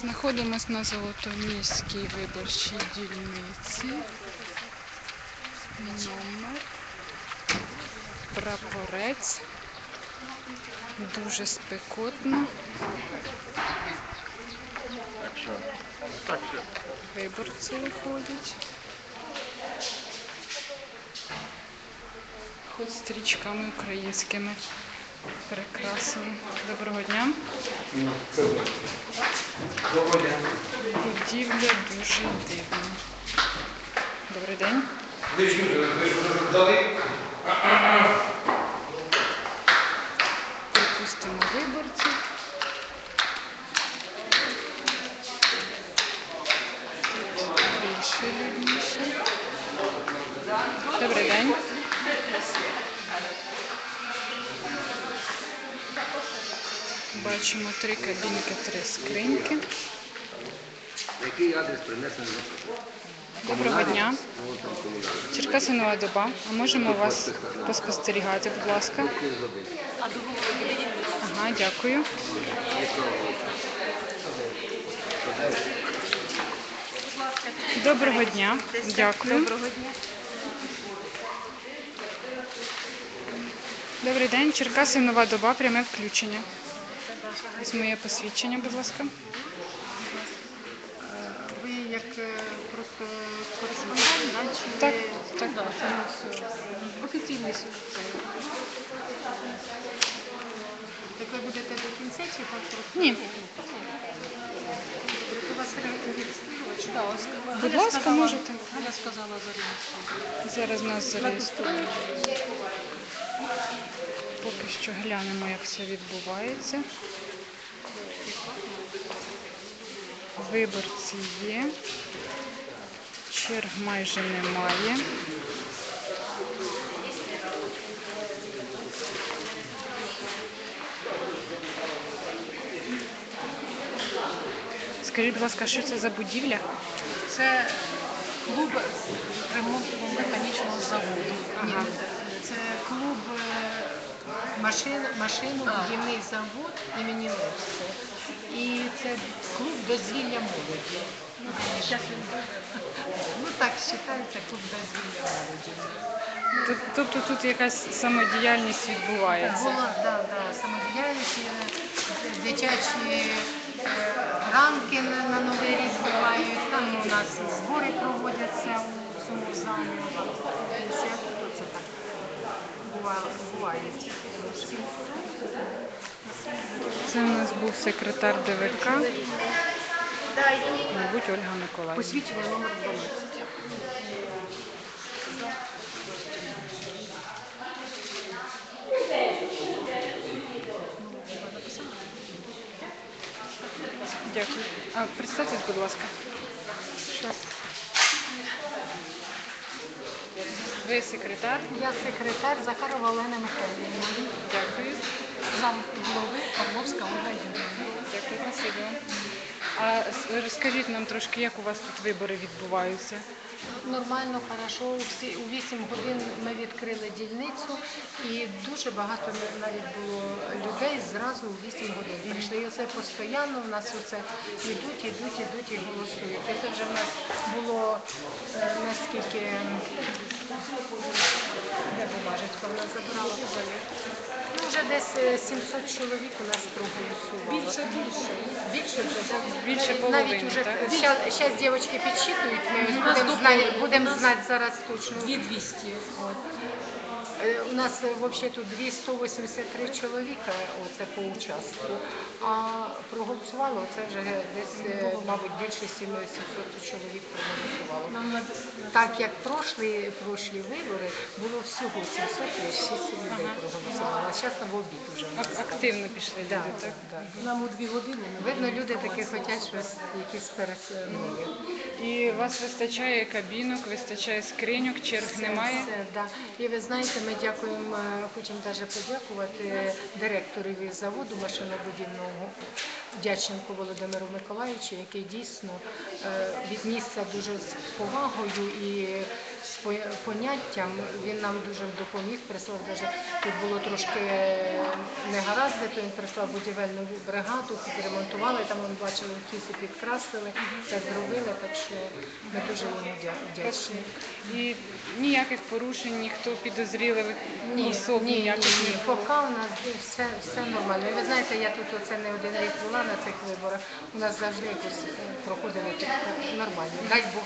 Знаходимось на Золотоміській виборчій дільниці. Номер. Прапорець. Дуже спекотно. Виборці виходять. Хоч стрічками українськими прикрасами. Доброго дня. Будівля дуже дивна. Добрий день. Ви ж ви ж дали? Пропустимо виборців. Більше людніше. Добрий день. Бачимо три кабінки, три скриньки. Який адрес принесений? Доброго дня. Комунальний. Черкасинова доба. А можемо вас поспостерігати, будь ласка? Ага, дякую. Доброго дня. Дякую. Добрий день. Черкаси нова доба, пряме включення. Ось моє посвідчення, будь ласка. Ви як е, просто кореспондент, да? чи Так, ви- так. Да, це е, офіційний суд. Так ви будете до кінця чи так просто? Ні. У вас? Да, ось, Будь Галя ласка, сказала- можете. Галя сказала зареєструвати. Зараз нас зареєструють. Поки що глянемо, як все відбувається. Виборці є. Черг майже немає. Скажіть, будь ласка, що це за будівля? Це клуб ремонтного механічного заводу. Ага. Це клуб е, машин, машинобудівний завод імені Левського. Дозвілля молоді. Ну, Ну так вважається клуб дозвілля молоді. Тобто тут якась самодіяльність відбувається. Була да, да, самодіяльність, е, дитячі е, ранки на, на Новий рік бувають. Там у нас збори проводяться у цьому залі. Це так буває. Це у нас був секретар ДВК, мабуть, Ольга Миколаївна. Посвідчення номер 12. Дякую. А представтесь, будь ласка. Щас. Ви секретар. Я секретар Захарова Олена Михайлівна. Дякую. Зам голови Павловська Ольга Юрійовна. Дякую, спасибі. вам. А с- розкажіть нам трошки, як у вас тут вибори відбуваються? Нормально, хорошо. У всі- 8 годин ми відкрили дільницю і дуже багато навіть було людей зразу у 8 годин. Прийшли. І це постійно у нас оце йдуть, йдуть, йдуть і голосують. І це вже в нас було е, наскільки де бумажечка в нас забрала Ну, вже десь е, 700 чоловік у нас проголосувало. Більше, більше. Більше вже, так? Більше Навіть половини, уже, так? Зараз дівчатки підсчитують, ми ось будемо знати, будемо знати зараз точно. 200. От. Е, У нас взагалі тут 283 чоловіка оце по участку, а проголосувало це вже десь, е, мабуть, більше 700 чоловік проголосувало. Так як пройшли, пройшли вибори, було всього 700 людей проголосувало, а зараз на обід вже. Активно пішли люди, так? да. Нам у дві години. Видно, люди таки хочуть щось, якісь переснові. І у вас вистачає кабінок, вистачає скриньок, черг немає. Все, да. І ви знаєте, ми дякуємо, е, хочемо навіть подякувати директорові заводу машинобудівного Дяченку Володимиру Миколаївичу, який дійсно е, віднісся дуже з повагою і з поняттям. Він нам дуже допоміг. Прислав даже тут було трошки е, негаразди, то він прислав будівельну бригаду, підремонтували. Там ми бачили в кісі, підкрасили, все зробили. Так що ми дуже йому вдячні. І ніяких порушень, ніхто підозріливих Ні, особ ні, ні, ніяких ні. Поки у нас все, все нормально. І ви знаєте, я тут оце не один рік була на цих виборах. У нас завжди якось е, проходили так нормально. Дай Бог